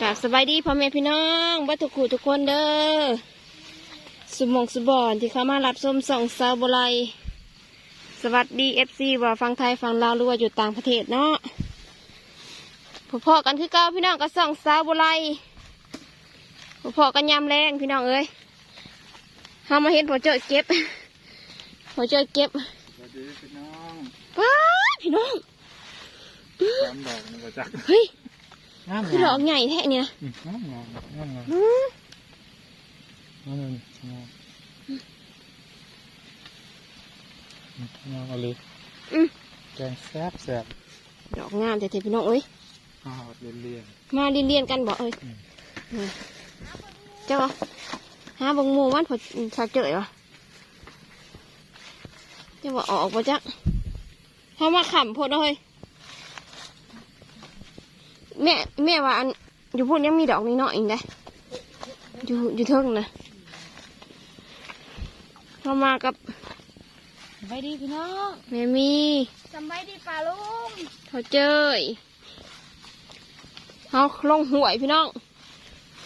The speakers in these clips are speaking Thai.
กราบสบายดีพ่อแม่พี่น้องบัตุกขู่ทุกคนเด้อสุหมองสุบอนที่เข้ามารับชมส่องซาวบุไลสวัสดีเอฟซีว่าฟังไทยฟังลาวหรือว่าอยู่ต่างประเทศเนาะพอๆกันคือเก้าพี่น้องก็ส่องซาวบุไลพอๆกันยามแรงพี่น้องเอ้ยเฮามาเห็นพอเจอเก็บพอเจอเก็บสวัสดีพี่น้องป้าดพี่น้องสามดอกมันก็จักเฮ้ย งามคือดอกใหญ่แท้เนี่ยงามงามงามงามอืมงามงามงามอะไรอืมแกงแซ่บแซ่บดอกงามแต่พี่น้องเอ้ยอ้าวเรียนเรียนมาเรียนๆกันบอกเอ้ยอืมนี่เจ้าวะหาเบงหมูมันพอชาเจอยวะเจ้าว่าออกมาจักเขามาขำพดเลย แม่แม่ว่าอันอยู่พูดยังมีดอกนี้เนาะอีกได้อยู่อยู่เทิงนะเขามากับสบายดีพี่น้องแม่มีสบายดีป่าลุงเขาเจยเขาลงหวยพี่น้อง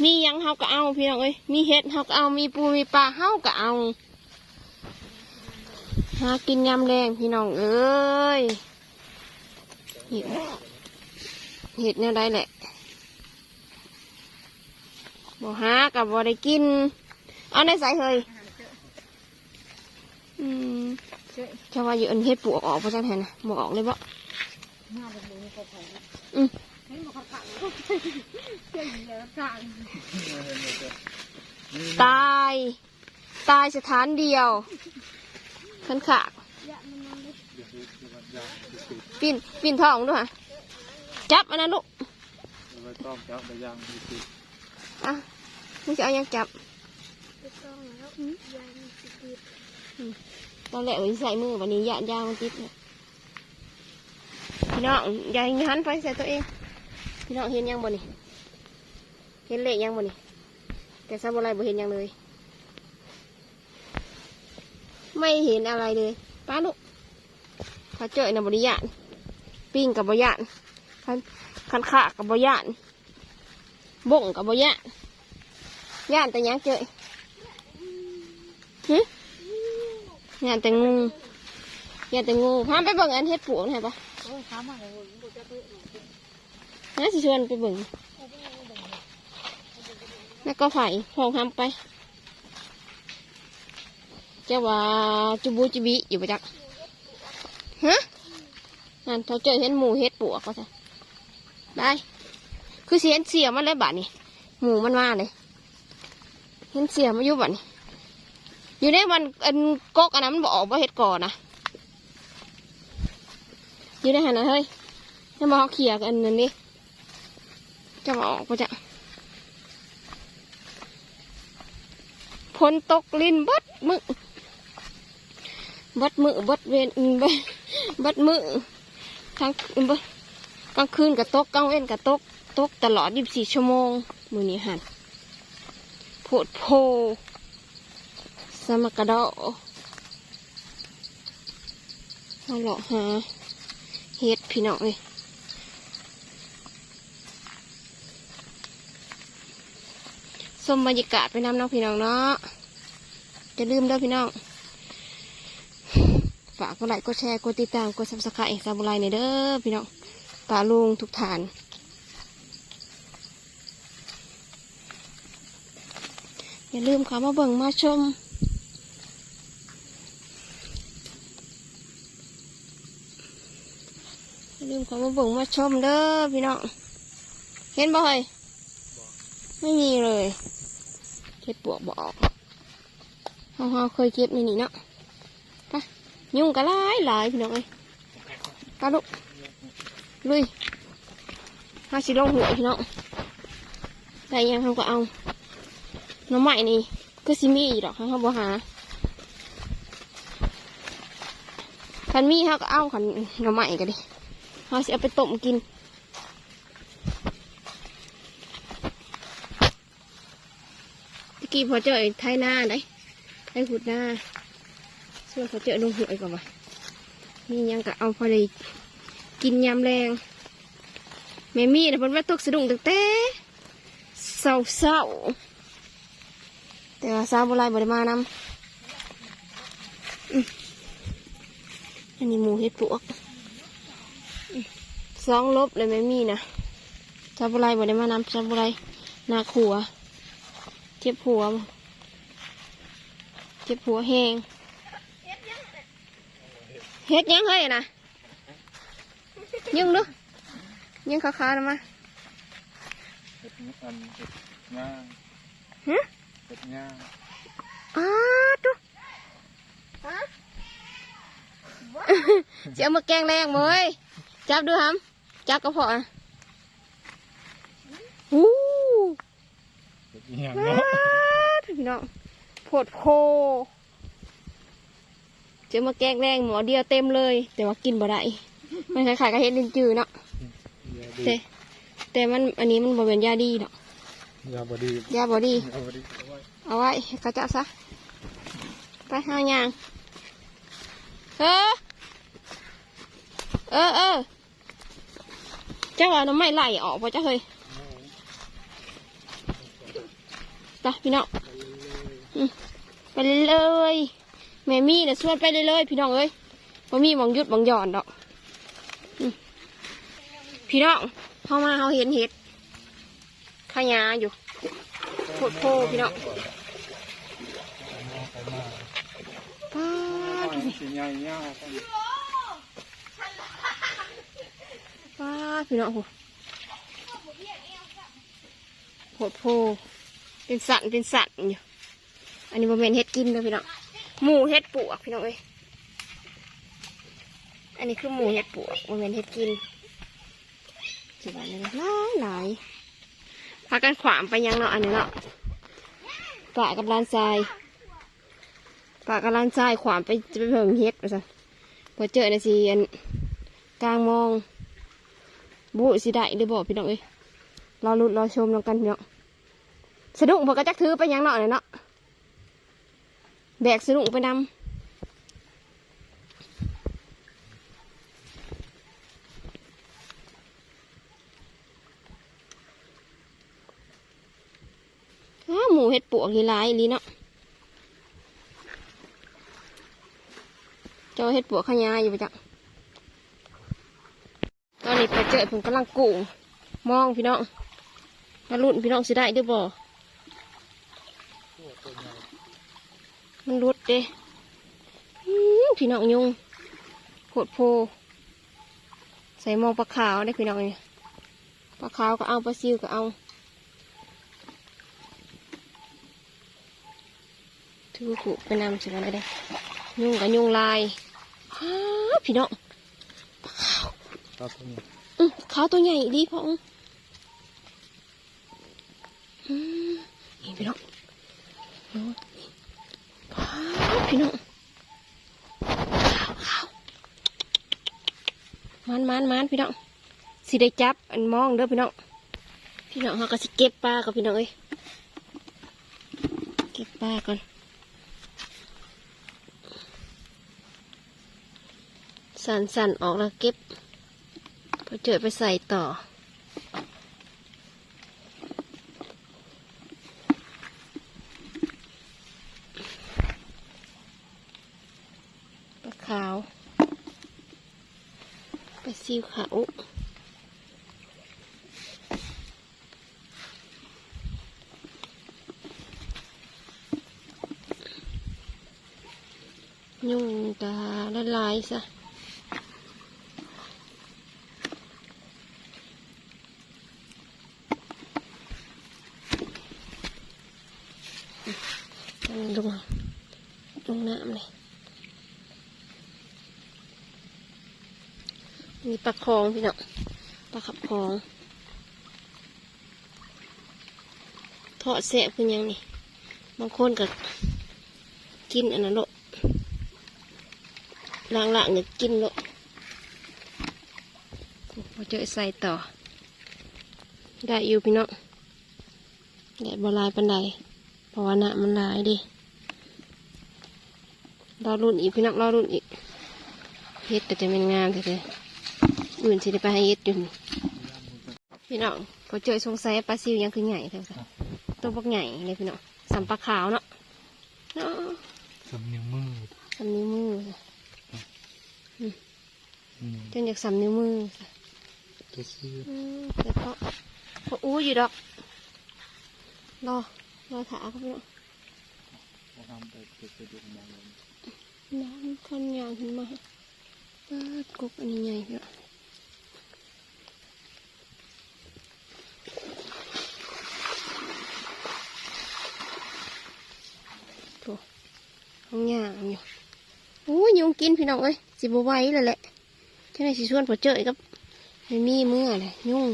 มีหยังเขาก็เอาพี่น้องเอ้ยมีเห็ดเขาก็เอามีปูมีปลาเขาก็เอาหากินยำแรงพี่น้องเอ้ย เห็ดเห็ดเนี่ยได้แหละบ่หากับบ่ได้กิน เอาในใส่เฮยอืมจะว่าอยู่อันเห็ดปลวกออกเพราะจังไงนะบ่ออกเลยบ่มาเป็นบุญกบผมอืมให้มาขับขังเก่งเลยขังตาย ตายสถานเดียวขันขากอย่ามันนอนเลยปิ่นปิ่นทองด้วยฮะ จับอันนั้นลูกเอาไปต้มจับไปย่างดีสิอะมึงจะเอายังจับไม่ต้องแล้วยายมันสิติดตอนแรกว่าสิใส่มือวันนี้ยานยางมันติดเนี่ยพี่น้องอย่าหันไปใส่ตัวเองพี่น้องเห็นยังบ่นี่เห็นเลขยังบ่นี่แต่ซาบุไรบ่เห็นยังเลย ไม่เห็นอะไรเลยป้าลูกเขาเจอในบริยานปิ้งกับบริยาน คันคันขากับบริยานบ่งกับบริยานย่านแต่ยังเจอหึย่านแต่งูย่านแต่งูพาไปเบิ่งอันเฮ็ดปวกหน่อยปะโอ้ยขามาเลยบุจะเปื้อนน่าสิชวนไปเบิ่งแล้วก็ไผ่พองทำไปเจ้าว่าจุบูจิบิอยู่ประจักฮะนั่นเขาเจอเห็นหมูเห็ดปวกเขาใช่ ได้ คือเสียนเสียมันเลยบาดนี่หมูมันมาเลยเห็นเสียมาอยู่บาดนี่อยู่ในมันอันกกอันนั้นมันบอกว่าเห็ดก่อนนะอยู่ในหันนะเฮ้ยจะมาเอาเขี่ยกันนั่นนี่จะมาออกปะจ๊ะฝนตกลินบัดมึกบัดมือบัดเวนบัดบัดมือทั้งบัด กลางคืนกับตกกลางเว้นกับตกตกตลอด 24 ชั่วโมง มือนี้หันโพดโพสมกระดาเอาเลาะหาเฮ็ดพี่น้องเลยสมบรรยากาศไปน้ำน้องพี่น้องเนาะจะลืมเด้อพี่น้อง ฝากกดไลค์กดแชร์กดติดตามกดซับสไครต์ซาบุไรในเด้อพี่น้อง ป่าลุงทุกฐานอย่าลืมเข้ามาเบิ่งมาชมอย่าลืมเข้ามาเบิ่งมาชมเด้อพี่น้องเห็นบ่เฮ้ยไม่มีเลยเก็บปวกบอกเฮาๆเคยเก็บในนี้เนาะยุงก็หลายหลายพี่น้องเอ้ยกาลุก ลุยห้าสิลงหัวพี่น้องได้ยังเขาก็เอา น้ำใหม่นี่ก็สิมีอีกดอกเขาเขาบ่หาคันมีเขาก็เอาคันน้ำใหม่ก็ดิเขาสิเอาไปต้มกินตะกี้พอเจอไทยหน้าได้ไทยขุดหน้าส่วนเขาเจอลงหวยก่อนวะมียังก็เอาพอดี กินยำแรงแม่มีนะเพิ่นว่าตกสะดุ้งตั้งแต่เศร้าเศร้าๆแต่ว่าสาวโบราณบริมานำอันนี้หมูเห็ดปวกสองลบเลยไม่มีนะสาวโบราณบริมานำสาวโบราณนาขัวเจ็บหัวเจ็บหัวแห้งเฮ็ดยังเฮ้ยนะ ยิงดูยิงขาๆนะมาเห็ดอันเห็ดง่างฮะเห็ดง่างอ้าดูจะเอามาแกงแรงมั้ยจับดูฮัมจับกระเพาะอะฮู้เห็ดเงี้ยงว้าเนาะวพี่น้องโพดโพจะมาแกงแรงหมอเดียวเต็มเลย แต่ว่ากินบ่ได้ มันคล้ายๆกับเห็ดลินจือเนาะยาดีแต่แต่มันอันนี้มันบ่เป็นยาดีเนาะยาบดียาบ่ดียาบดีเอาไว้เอาไว้ให้เขาจับซะไปหาหยางเออเออเออเจ้าว่าน้ำไม่ไหลออกพอจ้าเฮ้ยไปพี่น้องอืมไปเลยๆแม่มี่เนี่ยชวนไปเลยๆพี่น้องเอ้ยบ่มีหมองหยุดหมองหย่อนดอกอืม พี่น้องเข้ามาเขาเห็นเห็ดขยาอยู่โคตรโพพี่น้องป้าดเอาสิใหญ่ยาวกันป้าพี่น้องโหโหดโพเป็นสันเป็นสันอยู่ อันนี้บะเมนเฮ็ดกินเลยพี่น้องหมูเฮ็ดปวกพี่น้องเอ้ย อันนี้คือหมูเฮ็ดปวกบะเมนเฮ็ดกินสิบวันนี้หลายหลายพากันขวามไปยังเนาะอันนี้เนาะปะกับลานทรายปะกับลานทรายขวามไปจะไปเพิ่งเฮ็ดไปซะพอเจอในสีอันกลางมองบุสิได้หรือบอกพี่น้องเอ้ยรอลุ้นรอชมน้องกันพี่น้องสะดุ้งพอกระจักถือไปยังเนาะเนี่ยเนาะแบกสะดุ้งไปนำอ้าหมูเห็ ดปวกนี่หลายลีเนาะเจ้าเห็ดปวกขยายอยู่ปะจ๊ะตอนนี้ไปเจอผมกำลังกูมองพี่น้องมาลุ้นพี่น้องสิได้หรือบ่มันรุดเด้พี่น้องยุงโคตรโพ ใส่มองปลาขาวได้พี่น้องนี่ปลาขาวก็เอาปลาซิวก็เอา ถือกุไปนำสิกันได้ ยุงกับยุงลายอ้าพี่น้องครับตัวนี้อืมขาวตัวใหญ่ดีพ่ออืมอืมนี่พี่น้องโอ้ยขาวพี่น้องขาวขาวมันมันมันพี่น้องสิได้จับอันมองเด้อพี่น้องพี่น้องเขาก็สิเก็บปลากับพี่น้องเอ้ยเก็บปลาก่อน สันสันๆ ออกแล้วเก็บพอเจอไปใส่ต่อ ปลาขาว ปลาซิวขาวยุ่งตาละลายซะ ลงลงน้ำเลยมีปลาคองพี่น้องปลาขับคองทอดแสบคือยังนี่ บางคนก็กินอันนั้นโลดล่างๆเนี่ยกินโลดพอเจอใส่ต่อ ได้อยู่พี่น้องได้บลายปันใด ราะว่าหน้ามันหลายดิรอรุ่นอีกพี่นักรอรุ่นอีกเฮ็ดแต่จะเป็นงามแท้ๆอื่นสิได้ไปให้เฮ็ดอยู่นี่พี่น้องพอเจอสงสัยปลาซิวยังคือใหญ่เท่ากันตัวบักใหญ่เลยพี่น้องสัมปลาขาวเนาะเนาะสำนิ้วมือสำนิ้วมืออืมจนอยากสำนิ้วมือตัวซื้ออืมแต่เพราะเพราะอู้อยู่ดอกรอ รอถาเขาพี่น้องเราทำไปเก็บไปดูมองลงน้ำคันยางขึ้นมาปาดกบอันนี้ใหญ่พี่น้องโถูห้องยางอยู่โอ้ยยุงกินพี่น้องเอ้ยสิบไหว้เลยแหละเจ้าไหนสิชวนพอเจออีกครับไม่มีมือเลยยุ่ง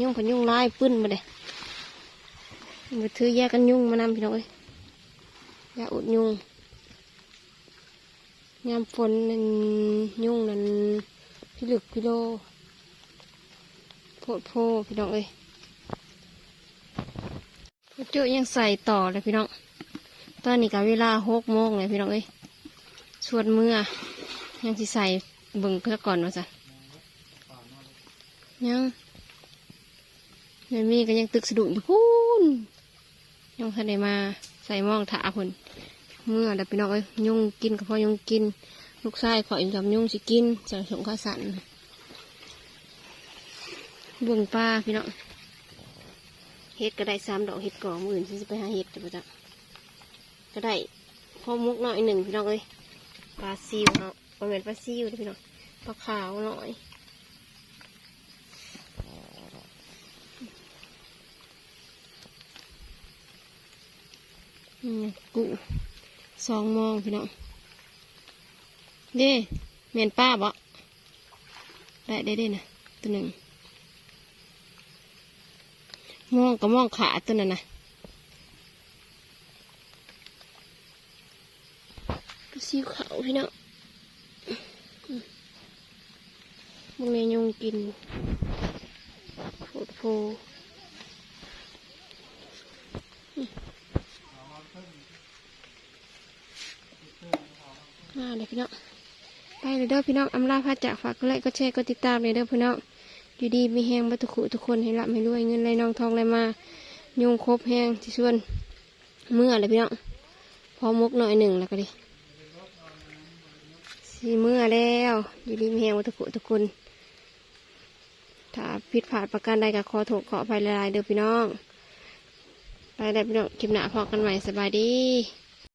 ยุ่งกับยุ่งลายปื้นมาเลย มาถือแยกกันยุ่งมานำพี่น้องเอ้ยยาอุดยุ่งยามฝนนั่นยุ่งนั่นพี่ลึกพี่โลโพดโพพี่น้องเอ้ยพอเจอยังใส่ต่อเลยพี่น้อง ตอนนี้ก็เวลาหกโมงเลยพี่น้องเอ้ยสวดเมื่อ ยังสิใส่เบิ่งเพื่อก่อนว่าจ้ะยังแม่มีก็ยังตึกสะดุ้งอยู่พูน ยังทันได้มาใส่หมองถาพุ่นเมื่อแต่พี่น้องเอ้ยยุงกินก็เพราะยุงกิน ลูกชายขออินทำยุงสิกินจังสงข้าสันบิ่งป้าพี่น้องเฮ็ดก็ได้สามดอกเฮ็ดก่อมื่นสิไปหาเฮ็ดแต่ปจักก็ได้พ่อมุกหน่อยหนึ่งพี่น้องเอ้ยปลาซิวเนาะประมาณปลาซิวเด้อพี่น้องปลาขาวหน่อย กูสองมองพี่น้องเด้เมนป้าบ่ได้ได้ได้นะตัวหนึ่งมองกับมองขาตัวนั้นนะซิวเขาพี่น้องมึงเลยยงกินโผดโพ มาเลยพี่น้องไปเลยเด้อพี่น้องอำลาพาจากฝากก็ไลค์ก็แชร์ก็ติดตามเลยเด้อพี่น้องอยู่ดีมีแหงบัตุขุทุกคนให้รับให้รวยเงินไหลนองทองไหลมายุงครบแหงที่ส่วนเมื่อเลยพี่น้องพอมุกหน่อยหนึ่งแล้วก็ดิสีเมื่อแล้วอยู่ดีมีแหงวัตถุทุกคนถ้าผิดพลาดประการใดก็ขอโทษขออภัยหลายๆเด้อพี่น้องไปได้พี่น้องคลิปหน้าพอกันใหม่สบายดี